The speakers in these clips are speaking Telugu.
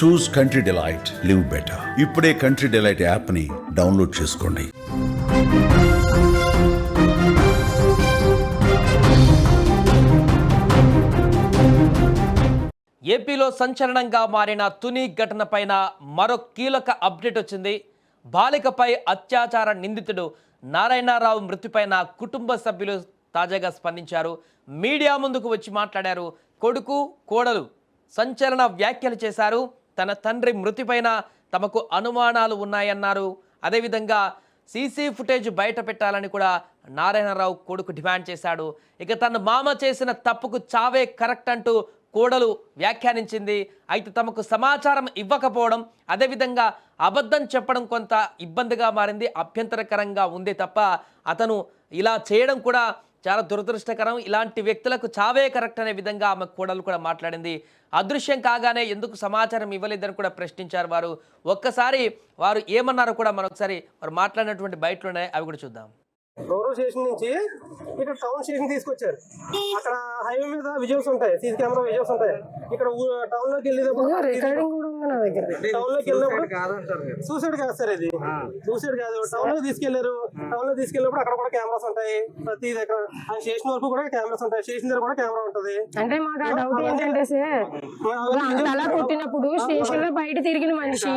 Choose country delight live better ఇప్పుడే కంట్రీ డిలైట్ యాప్ని డౌన్లోడ్ చేసుకోండి. ఏపీలో సంచలనంగా మారిన తుని ఘటనపైన మరో కీలక అప్డేట్ వచ్చింది. బాలికపై అత్యాచార నిందితుడు నారాయణరావు మృతిపైన కుటుంబ సభ్యులు తాజాగా స్పందించారు. మీడియా ముందుకు వచ్చి మాట్లాడారు. కొడుకు కోడలు సంచలన వ్యాఖ్యలు చేశారు. తన తండ్రి మృతిపైన తమకు అనుమానాలు ఉన్నాయన్నారు. అదేవిధంగా సీసీ ఫుటేజ్ బయట పెట్టాలని కూడా నారాయణరావు కొడుకు డిమాండ్ చేశాడు. ఇక తన మామ చేసిన తప్పుకు చావే కరెక్ట్ అంటూ కోడలు వ్యాఖ్యానించింది. అయితే తమకు సమాచారం ఇవ్వకపోవడం అదేవిధంగా అబద్ధం చెప్పడం కొంత ఇబ్బందిగా మారింది. అభ్యంతరకరంగా ఉంది తప్ప అతను ఇలా చేయడం కూడా చాలా దురదృష్టకరం. ఇలాంటి వ్యక్తులకు చావే కరెక్ట్ అనే విధంగా ఆమె కోడలు కూడా మాట్లాడింది. అదృశ్యం కాగానే ఎందుకు సమాచారం ఇవ్వలేదని కూడా ప్రశ్నించారు వారు. ఒక్కసారి వారు ఏమన్నారో కూడా మరొకసారి వారు మాట్లాడినటువంటి బయటలు ఉన్నాయి అవి కూడా చూద్దాం. రూరల్ స్టేషన్ నుంచి ఇక్కడ టౌన్ స్టేషన్ తీసుకొచ్చారు. అక్కడ హైవే మీద విజువల్స్ ఉంటాయి సీసీ కెమెరా విజువల్స్ ఉంటాయి. ఇక్కడ టౌన్లోకి వెళ్ళేటప్పుడు నా దగ్గర. టౌన్లోకి వెళ్ళినప్పుడు సూసైడ్ కాదు. సార్ ఇది. సూసైడ్ కాదు. టౌన్లో తీసుకెళ్ళారు టౌన్లో తీసుకెళ్ళినప్పుడు అక్కడ కూడా కెమెరాస్ ఉంటాయి. ప్రతి దగ్గర. ఆ స్టేషన్ వరకు కూడా కెమెరాస్ ఉంటాయి. స్టేషన్ దగ్గర కూడా కెమెరా ఉంటది. అంటే మాకు ఆ డౌట్ ఏంటంటే సార్ అలా కొట్టినప్పుడు స్టేషన్లో బయట తిరిగిన మనిషి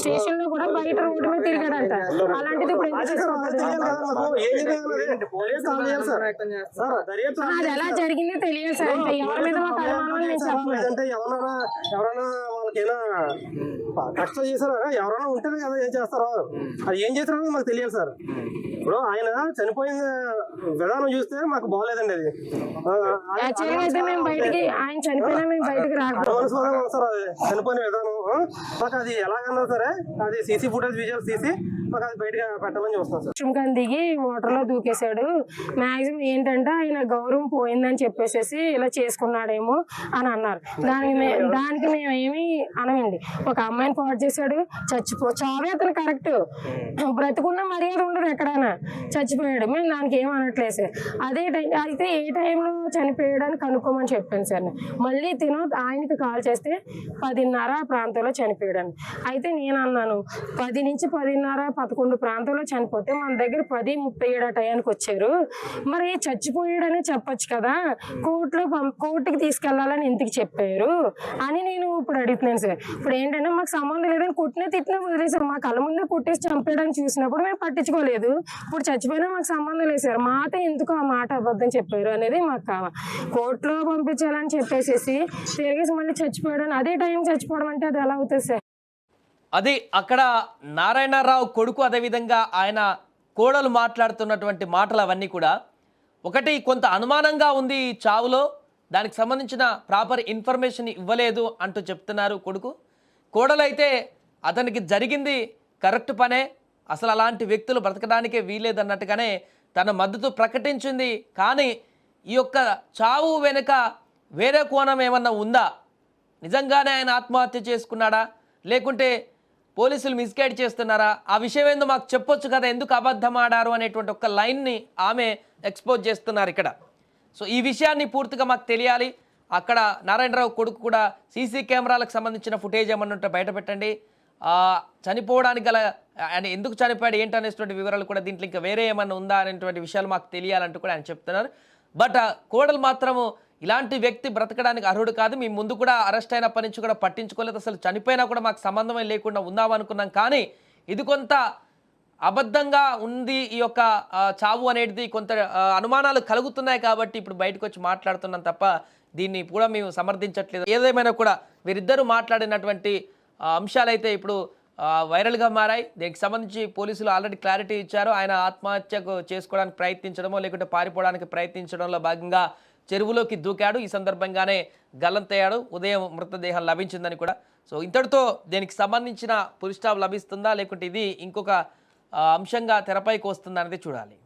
స్టేషన్లో కూడా బయట రోడ్డు మీద తిరిగాడంట. అలాంటిది ఇప్పుడు అదే ఎలా జరిగిందో తెలియదు సార్. ఎవరి మీద మాకు అనుమానం నేను చెప్పలేదు లేదంటే ఎవరైనా ఎవరైనా వాళ్ళకైనా కష్ట చేశారా? ఎవరైనా ఉంటేనే కదా ఏం చేస్తారో. అది ఏం చేస్తారో మాకు తెలియదు సార్. ఇప్పుడు ఆయన చనిపోయిన విధానం చూస్తే మాకు బాగలేదండి అది. సార్ అది. చనిపోయిన విధానం మాకు అది ఎలాగన్నా సరే అది సీసీ ఫుటేజ్ విజువల్స్ తీసి బయటగా పెట్టాలని చూస్తాం సార్. చుమ్కాన్ దిగి వాటర్లో దూకేశాడు. మాక్సిమం ఏంటంటే ఆయన గౌరవం పోయిందని చెప్పేసేసి ఇలా చేసుకున్నాడేమో అని అన్నారు. దానికి దానికి మేము ఏమి అనమండి. ఒక అమ్మాయిని పాడు చేశాడు చచ్చిపో చావే అతను కరెక్ట్. బ్రతుకున్న మర్యాద ఉండదు ఎక్కడైనా. చచ్చిపోయాడు. మేము దానికి ఏం అనట్లేదు సార్. అదే టైం అయితే ఏ టైంలో చనిపోయాడు అని కనుక్కోమని చెప్పాను సార్. మళ్ళీ తిను ఆయనకి కాల్ చేస్తే పదిన్నర ప్రాంతంలో చనిపోయాడు అయితే నేను అన్నాను పది నుంచి పదిన్నర పదకొండు ప్రాంతంలో చనిపోతే మన దగ్గర పది ముప్పై ఏడు ఆ టయానికి వచ్చారు. మరి చచ్చిపోయాడనే చెప్పొచ్చు కదా. కోర్టులో పం కోర్టుకి తీసుకెళ్ళాలని ఎందుకు చెప్పారు? అని నేను ఇప్పుడు అడుగుతున్నాను సార్. ఇప్పుడు ఏంటంటే మాకు సంబంధం లేదని కొట్టినా తిట్టినా వదిలేసాం మా కళ్ళ ముందే కొట్టేసి చంపేయడానికి చూసినప్పుడు మేము పట్టించుకోలేదు. ఇప్పుడు చచ్చిపోయినా మాకు సంబంధం లేదు సార్. మాట ఎందుకు ఆ మాట అబద్ధం చెప్పారు అనేది మాకు కావాలి. కోర్టులో పంపించాలని చెప్పేసేసి తిరిగేసి మళ్ళీ చచ్చిపోయాడు అదే టైం చచ్చిపోవడం అంటే అది ఎలా అవుతుంది సార్? అది అక్కడ నారాయణరావు కొడుకు అదేవిధంగా ఆయన కోడలు మాట్లాడుతున్నటువంటి మాటలు అవన్నీ కూడా. ఒకటి కొంత అనుమానంగా ఉంది ఈ చావులో. దానికి సంబంధించిన ప్రాపర్ ఇన్ఫర్మేషన్ ఇవ్వలేదు అంటూ చెప్తున్నారు కొడుకు. కోడలైతే అతనికి జరిగింది కరెక్ట్ పనే. అసలు అలాంటి వ్యక్తులు బ్రతకడానికే వీలేదన్నట్టుగానే తన మద్దతు ప్రకటించింది. కానీ ఈ యొక్క చావు వెనుక వేరే కోణం ఏమన్నా ఉందా? నిజంగానే ఆయన ఆత్మహత్య చేసుకున్నాడా? లేకుంటే పోలీసులు మిస్గైడ్ చేస్తున్నారా? ఆ విషయం ఏందో మాకు చెప్పొచ్చు కదా ఎందుకు అబద్ధం ఆడారు అనేటువంటి ఒక లైన్ని ఆమె ఎక్స్పోజ్ చేస్తున్నారు ఇక్కడ. సో ఈ విషయాన్ని పూర్తిగా మాకు తెలియాలి. అక్కడ నారాయణరావు కొడుకు కూడా సీసీ కెమెరాలకు సంబంధించిన ఫుటేజ్ ఏమన్నా ఉంటే బయట పెట్టండి. చనిపోవడానికి గల ఆయన ఎందుకు చనిపోయాడు ఏంటనేటువంటి వివరాలు కూడా దీంట్లో ఇంకా వేరే ఏమన్నా ఉందా అనేటువంటి విషయాలు మాకు తెలియాలంటూ కూడా ఆయన చెప్తున్నారు. బట్ కోడలు మాత్రము ఇలాంటి వ్యక్తి బ్రతకడానికి అర్హుడు కాదు. మీ ముందు కూడా అరెస్ట్ అయినప్పటి నుంచి కూడా పట్టించుకోలేదు. అసలు చనిపోయినా కూడా మాకు సంబంధమే లేకుండా ఉందామనుకున్నాం కానీ ఇది కొంత అబద్ధంగా ఉంది ఈ యొక్క చావు అనేది. కొంత అనుమానాలు కలుగుతున్నాయి కాబట్టి ఇప్పుడు బయటకు వచ్చి మాట్లాడుతున్నాం తప్ప దీన్ని కూడా మేము సమర్థించట్లేదు. ఏదేమైనా కూడా వీరిద్దరూ మాట్లాడినటువంటి అంశాలైతే ఇప్పుడు వైరల్గా మారాయి. దీనికి సంబంధించి పోలీసులు ఆల్రెడీ క్లారిటీ ఇచ్చారు. ఆయన ఆత్మహత్యకు చేసుకోవడానికి ప్రయత్నించడమో లేకుంటే పారిపోవడానికి ప్రయత్నించడంలో భాగంగా చెరువులోకి దూకాడు. ఈ సందర్భంగానే గల్లంతయ్యాడు. ఉదయం మృతదేహం లభించిందని కూడా. సో ఇంతటితో దీనికి సంబంధించిన పులి స్టాప్ లభిస్తుందా లేకుంటే ఇది ఇంకొక అంశంగా తెరపైకి వస్తుందా అనేది చూడాలి.